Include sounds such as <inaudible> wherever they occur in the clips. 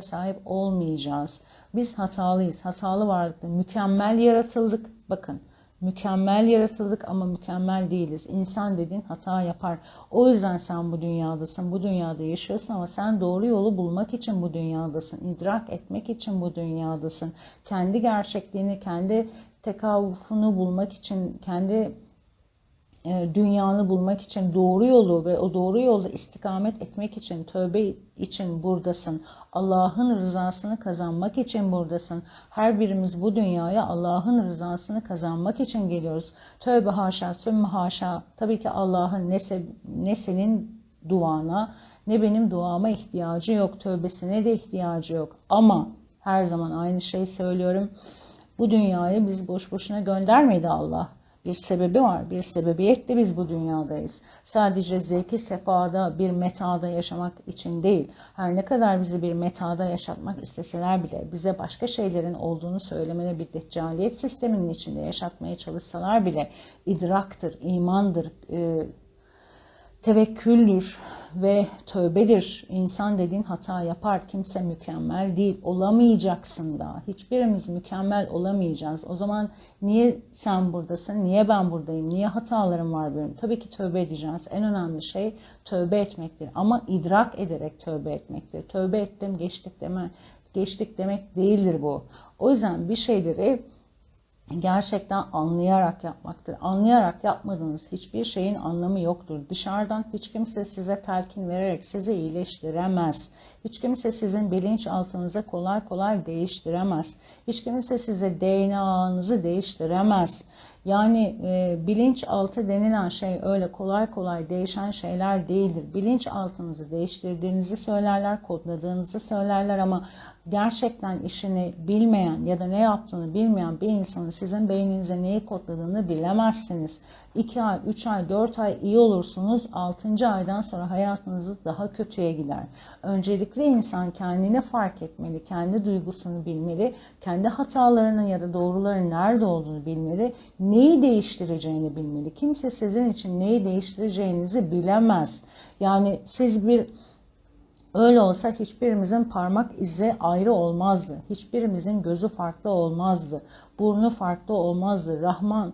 sahip olmayacağız. Biz hatalıyız. Hatalı varlıklı. Mükemmel yaratıldık. Bakın mükemmel yaratıldık ama mükemmel değiliz. İnsan dediğin hata yapar. O yüzden sen bu dünyadasın. Bu dünyada yaşıyorsun ama sen doğru yolu bulmak için bu dünyadasın. İdrak etmek için bu dünyadasın. Kendi gerçekliğini, kendi tekavvufunu bulmak için, kendi dünyanı bulmak için doğru yolu ve o doğru yolda istikamet etmek için, tövbe için buradasın. Allah'ın rızasını kazanmak için buradasın. Her birimiz bu dünyaya Allah'ın rızasını kazanmak için geliyoruz. Tövbe haşa, sümme haşa. Tabii ki Allah'ın ne, ne senin duana ne benim duama ihtiyacı yok. Tövbesine de ihtiyacı yok. Ama her zaman aynı şeyi söylüyorum. Bu dünyayı biz boş boşuna göndermedi Allah. Bir sebebi var, bir sebebiyetle biz bu dünyadayız. Sadece zevki sefada, bir metada yaşamak için değil. Her ne kadar bizi bir metada yaşatmak isteseler bile, bize başka şeylerin olduğunu söylemene bir deccaliyet sisteminin içinde yaşatmaya çalışsalar bile idraktır, imandır, e, tevekküldür ve tövbedir. İnsan dediğin hata yapar. Kimse mükemmel değil. Olamayacaksın da. Hiçbirimiz mükemmel olamayacağız. O zaman niye sen buradasın? Niye ben buradayım? Niye hatalarım var benim? Tabii ki tövbe edeceğiz. En önemli şey tövbe etmektir. Ama idrak ederek tövbe etmektir. Tövbe ettim, geçtik deme, geçtik demek değildir bu. O yüzden bir şeyleri gerçekten anlayarak yapmaktır. Anlayarak yapmadığınız hiçbir şeyin anlamı yoktur. Dışarıdan hiç kimse size telkin vererek sizi iyileştiremez. Hiç kimse sizin bilinçaltınıza kolay kolay değiştiremez. Hiç kimse size DNA'nızı değiştiremez. Yani e, bilinçaltı denilen şey öyle kolay kolay değişen şeyler değildir. Bilinçaltınızı değiştirdiğinizi söylerler, kodladığınızı söylerler ama gerçekten işini bilmeyen ya da ne yaptığını bilmeyen bir insanın sizin beyninize neyi kodladığını bilemezsiniz. 2 ay, 3 ay, 4 ay iyi olursunuz. 6. aydan sonra hayatınız daha kötüye gider. Öncelikle insan kendini fark etmeli, kendi duygusunu bilmeli, kendi hatalarının ya da doğruların nerede olduğunu bilmeli, neyi değiştireceğini bilmeli. Kimse sizin için neyi değiştireceğinizi bilemez. Yani siz bir Öyle olsa hiçbirimizin parmak izi ayrı olmazdı. Hiçbirimizin gözü farklı olmazdı. Burnu farklı olmazdı. Rahman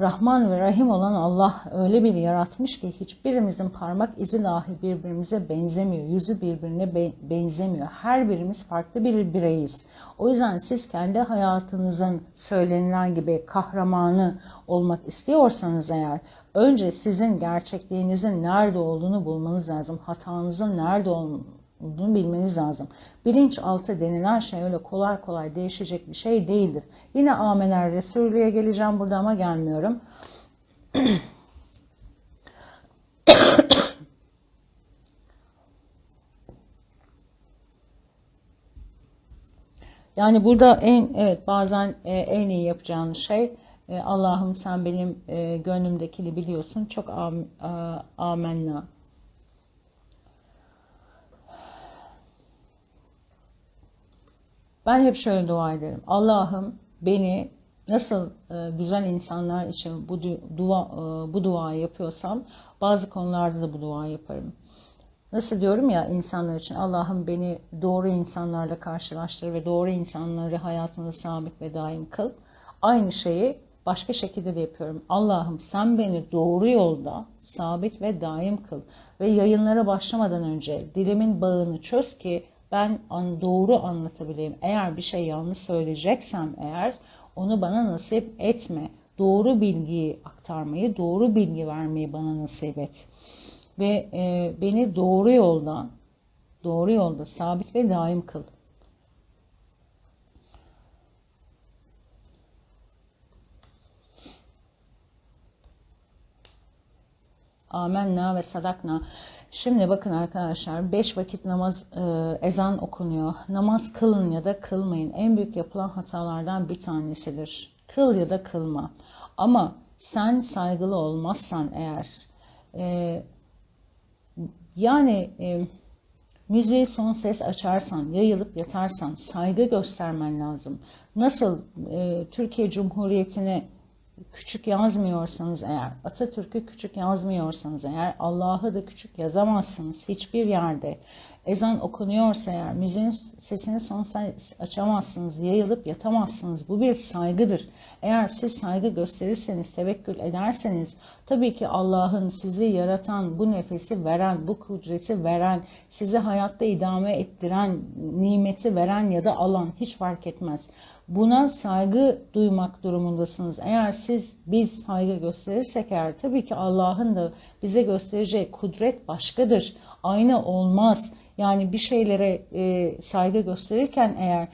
Rahman ve Rahim olan Allah öyle bir yaratmış ki hiçbirimizin parmak izi dahi birbirimize benzemiyor. Yüzü birbirine be- benzemiyor. Her birimiz farklı bir bireyiz. O yüzden siz kendi hayatınızın söylenilen gibi kahramanı olmak istiyorsanız eğer önce sizin gerçekliğinizin nerede olduğunu bulmanız lazım. Hatanızın nerede olduğunu bilmeniz lazım. Bilinçaltı denilen şey öyle kolay kolay değişecek bir şey değildir. Yine Amener Resulü'ye geleceğim burada ama gelmiyorum. <coughs> Yani burada en evet bazen e, en iyi yapacağınız şey e, Allah'ım sen benim e, gönlümdekini biliyorsun. Çok am, a, amenna. Ben hep şöyle dua ederim. Allah'ım beni nasıl e, güzel insanlar için bu du- dua e, bu duayı yapıyorsam bazı konularda da bu duayı yaparım. Nasıl diyorum ya insanlar için Allah'ım beni doğru insanlarla karşılaştır ve doğru insanları hayatımda sabit ve daim kıl. Aynı şeyi başka şekilde de yapıyorum. Allah'ım sen beni doğru yolda sabit ve daim kıl. Ve yayınlara başlamadan önce dilimin bağını çöz ki ben doğru anlatabileyim. Eğer bir şey yanlış söyleyeceksem eğer onu bana nasip etme. Doğru bilgiyi aktarmayı, doğru bilgi vermeyi bana nasip et ve e, beni doğru yolda doğru yolda sabit ve daim kıl. Amenna ve sadakna. Şimdi bakın arkadaşlar beş vakit namaz e, ezan okunuyor. Namaz kılın ya da kılmayın. En büyük yapılan hatalardan bir tanesidir. Kıl ya da kılma. Ama sen saygılı olmazsan eğer e, yani e, müziği son ses açarsan, yayılıp yatarsan saygı göstermen lazım. Nasıl e, Türkiye Cumhuriyeti'ne küçük yazmıyorsanız eğer, Atatürk'ü küçük yazmıyorsanız eğer, Allah'ı da küçük yazamazsınız hiçbir yerde. Ezan okunuyorsa eğer, müziğin sesini sonsuza açamazsınız, yayılıp yatamazsınız. Bu bir saygıdır. Eğer siz saygı gösterirseniz, tevekkül ederseniz, tabii ki Allah'ın sizi yaratan, bu nefesi veren, bu kudreti veren, sizi hayatta idame ettiren, nimeti veren ya da alan hiç fark etmez. Buna saygı duymak durumundasınız. Eğer siz biz saygı gösterirsek eğer tabii ki Allah'ın da bize göstereceği kudret başkadır. Aynı olmaz. Yani bir şeylere e, saygı gösterirken eğer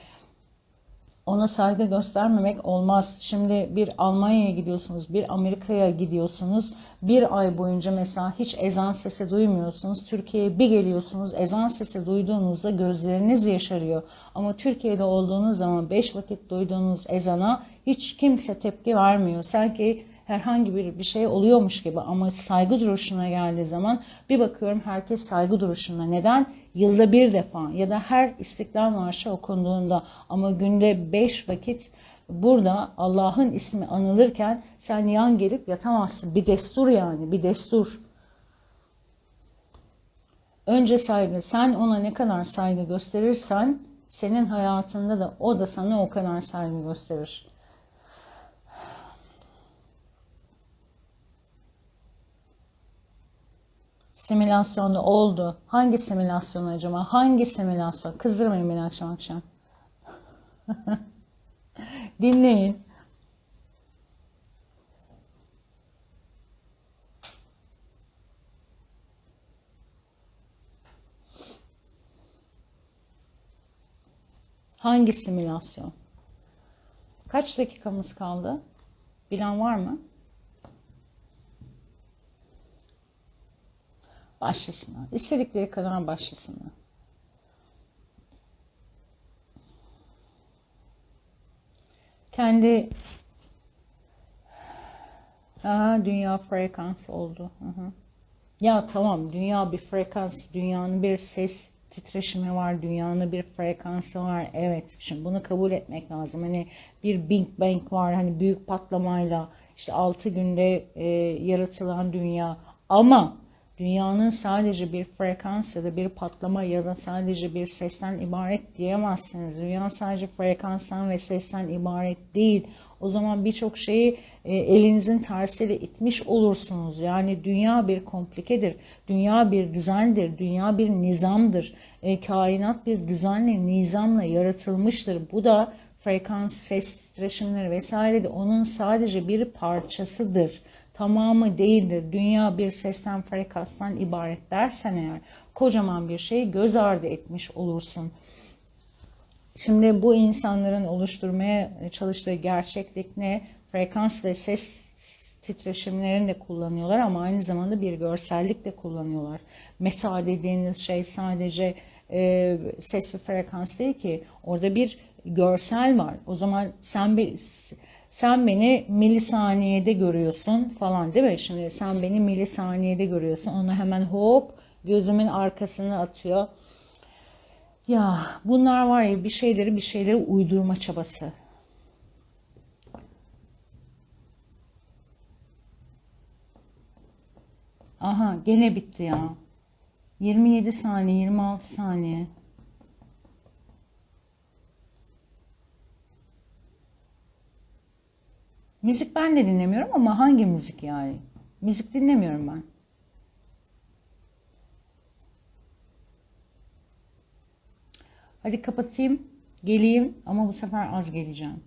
ona saygı göstermemek olmaz. Şimdi bir Almanya'ya gidiyorsunuz, bir Amerika'ya gidiyorsunuz. Bir ay boyunca mesela hiç ezan sesi duymuyorsunuz. Türkiye'ye bir geliyorsunuz, ezan sesi duyduğunuzda gözleriniz yaşarıyor. Ama Türkiye'de olduğunuz zaman beş vakit duyduğunuz ezana hiç kimse tepki vermiyor. Sanki herhangi bir bir şey oluyormuş gibi ama saygı duruşuna geldiği zaman bir bakıyorum herkes saygı duruşuna. Neden? Yılda bir defa ya da her İstiklal Marşı okunduğunda ama günde beş vakit burada Allah'ın ismi anılırken sen yan gelip yatamazsın. Bir destur yani bir destur. Önce saygı. Sen ona ne kadar saygı gösterirsen senin hayatında da o da sana o kadar saygı gösterir. Simülasyonu oldu. Hangi simülasyon acaba? Hangi simülasyon? Kızdırmayın beni akşam akşam. <laughs> Dinleyin. Hangi simülasyon? Kaç dakikamız kaldı? Bilen var mı? Başlasınlar. İstedikleri kadar başlasınlar. Kendi Aha, dünya frekans oldu. Aha. Ya tamam dünya bir frekans, dünyanın bir ses titreşimi var, dünyanın bir frekansı var. Evet, şimdi bunu kabul etmek lazım. Hani bir Big Bang var, hani büyük patlamayla işte 6 günde e, yaratılan dünya. Ama dünyanın sadece bir frekans ya da bir patlama ya da sadece bir sesten ibaret diyemezsiniz. Dünya sadece frekanstan ve sesten ibaret değil. O zaman birçok şeyi e, elinizin tersiyle itmiş olursunuz. Yani dünya bir komplikedir. Dünya bir düzendir. Dünya bir nizamdır. E, kainat bir düzenle, nizamla yaratılmıştır. Bu da frekans, ses titreşimleri vesaire de onun sadece bir parçasıdır tamamı değildir. Dünya bir sesten frekanstan ibaret dersen eğer kocaman bir şeyi göz ardı etmiş olursun. Şimdi bu insanların oluşturmaya çalıştığı gerçeklik ne? Frekans ve ses titreşimlerini de kullanıyorlar ama aynı zamanda bir görsellik de kullanıyorlar. Meta dediğiniz şey sadece e, ses ve frekans değil ki orada bir görsel var. O zaman sen bir sen beni milisaniyede görüyorsun falan değil mi? Şimdi sen beni milisaniyede görüyorsun. Onu hemen hop gözümün arkasına atıyor. Ya bunlar var ya bir şeyleri bir şeyleri uydurma çabası. Aha gene bitti ya. 27 saniye 26 saniye. Müzik ben de dinlemiyorum ama hangi müzik yani? Müzik dinlemiyorum ben. Hadi kapatayım, geleyim ama bu sefer az geleceğim.